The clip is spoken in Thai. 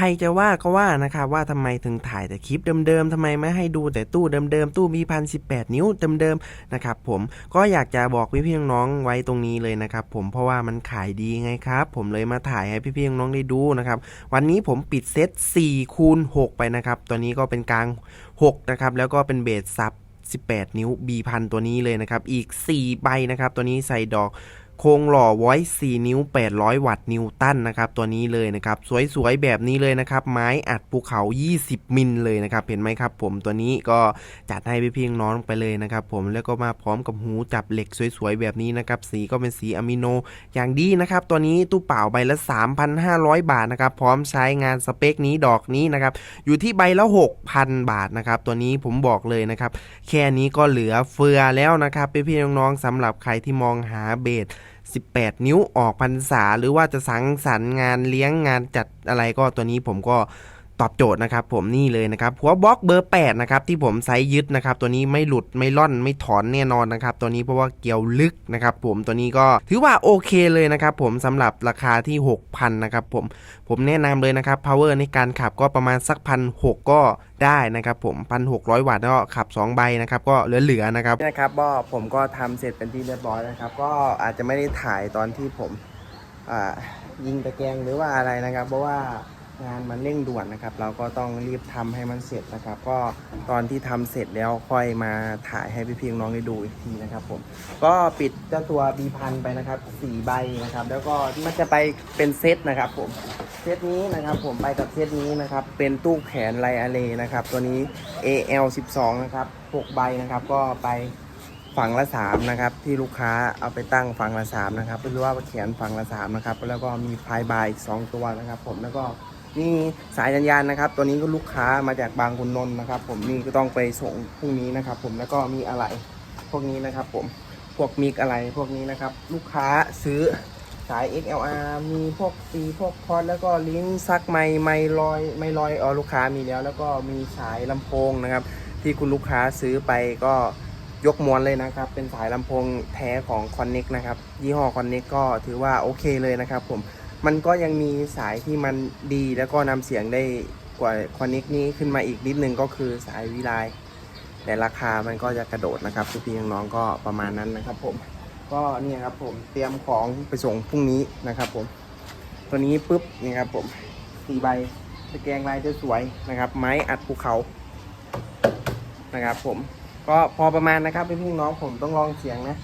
ใครจะว่าก็ว่านะครับว่าทำไมถึงถ่ายแต่คลิปเดิมๆทำไมไม่ให้ดูแต่ตู้เดิมๆตู้มีพันสินิ้วเดิมๆนะครับผมก็อยากจะบอกพี่ๆน้องๆไว้ตรงนี้เลยนะครับผมเพราะว่ามันขายดีไงครับ ผมเลยมาถ่ายให้พี่ๆน้องๆได้ดูนะครับวันนี้ผมปิดเซต4คูณ6ไปนะครับตัวนี้ก็เป็นกลาง6นะครับแล้วก็เป็นเบสซับ18 นิ้ว B พันตัวนี้เลยนะครับ อีก 4 ใบนะครับ ตัวนี้ใส่ดอก โครงหล่อไว้4นิ้ว 800 วัตต์นิวตันนะครับตัวนี้เลยนะครับ สวยๆ แบบนี้เลยนะครับ ไม้อัดภูเขา 20 มิลเลยนะครับ เห็นไหมครับผมตัวนี้ก็จัดให้พี่ๆน้องไปเลยนะครับผมแล้วก็มาพร้อมกับหูจับเหล็กสวยๆ แบบนี้นะครับ สีก็เป็นสีอะมิโน อย่างดีนะครับ ตัวนี้ตู้เปล่าใบละ 3,500 บาทนะครับ พร้อมใช้งานสเปคนี้ดอกนี้นะครับ อยู่ที่ใบละ 6,000 บาทนะครับ ตัวนี้ผมบอกเลยนะครับ แค่นี้ก็เหลือเฟือแล้วนะครับพี่ๆน้องๆสำหรับใครที่มองหาเบส18 นิ้วออกพรรษา หรือว่าจะสังสรรค์งานเลี้ยงงานจัดอะไรก็ตัวนี้ผมก็ ตอบโจทย์นะครับผมนี่เลยนะครับหัวบล็อกเบอร์8นะครับที่ผมไซยึดนะครับตัวนี้ไม่หลุดไม่ล่อนไม่ถอนแน่นอนนะครับตัวนี้เพราะว่าเกี่ยวลึกนะครับผมตัวนี้ก็ถือว่าโอเคเลยนะครับผมสำหรับราคาที่ 6,000นะครับผมผมแนะนำเลยนะครับ power ในการขับก็ประมาณสักพันหก็ได้นะครับผมพันหกร้อยวัตต์ก็ขับ 2 ใบนะครับ ก็เหลือๆนะครับนะครับก็ผมก็ทำเสร็จเป็นที่เรียบร้อยนะครับ ก็อาจจะไม่ได้ถ่ายตอนที่ผมยิงตะแกรงหรือว่าอะไรนะครับ เพราะว่า งานมันเร่งด่วนนะครับ เราก็ต้องรีบทำให้มันเสร็จนะครับ ก็ตอนที่ทำเสร็จแล้วค่อยมาถ่ายให้พี่พีน้องได้ดูอีกทีนะครับผมก็ปิดเจ้าตัวบีพันไปนะครับสี่ใบนะครับ แล้วก็มันจะไปเป็นเซตนะครับผมเซตนี้นะครับผมไปกับเซตนี้นะครับ เป็นตู้แขนไลอาเลนะครับ ตัวนี้ AL 12 นะครับ6ใบนะครับก็ไปฝั่งละ3นะครับที่ลูกค้าเอาไปตั้งฝั่งละ3นะครับหรือว่าแขนฝั่งละ3นะครับแล้วก็มีพายบายอีก 2 ตัวนะครับ ผมแล้วก็ มีสายสัญญาณนะครับ ตัวนี้ก็ลูกค้ามาจากบางขุนนนท์นะครับ ผมนี่ก็ต้องไปส่งพรุ่งนี้นะครับ ผมแล้วก็มีอะไรพวกนี้นะครับ ผมพวกมิกอะไรพวกนี้นะครับ ลูกค้าซื้อสาย XLR มีพวกซีพวกคอร์ดแล้วก็ลิงก์ซักไมค์ไมค์ลอยไม่ลอยเออลูกค้ามีแล้ว แล้วก็มีสายลำโพงนะครับ ที่คุณลูกค้าซื้อไปก็ยกมวนเลยนะครับ เป็นสายลำโพงแท้ของ Connect นะครับ ยี่ห้อ Connect ก็ถือว่าโอเคเลยนะครับ ผม มันก็ยังมีสายที่มันดีแล้วก็นำเสียงได้กว่า Connect นี้ขึ้นมาอีกนิดนึงก็คือสายวิไลแต่ราคามันก็จะกระโดดนะครับพี่น้องๆก็ประมาณนั้นนะครับ ผม ก็เนี่ยครับผมเตรียมของไปส่งพรุ่งนี้นะครับผม ตัวนี้ปุ๊บนี่ครับผมสี่ใบตะแกรงลายจะสวยนะครับ ไม้อัดภูเขานะครับ ผมก็พอประมาณนะครับพี่พี่น้องผมต้องลองเสียงนะ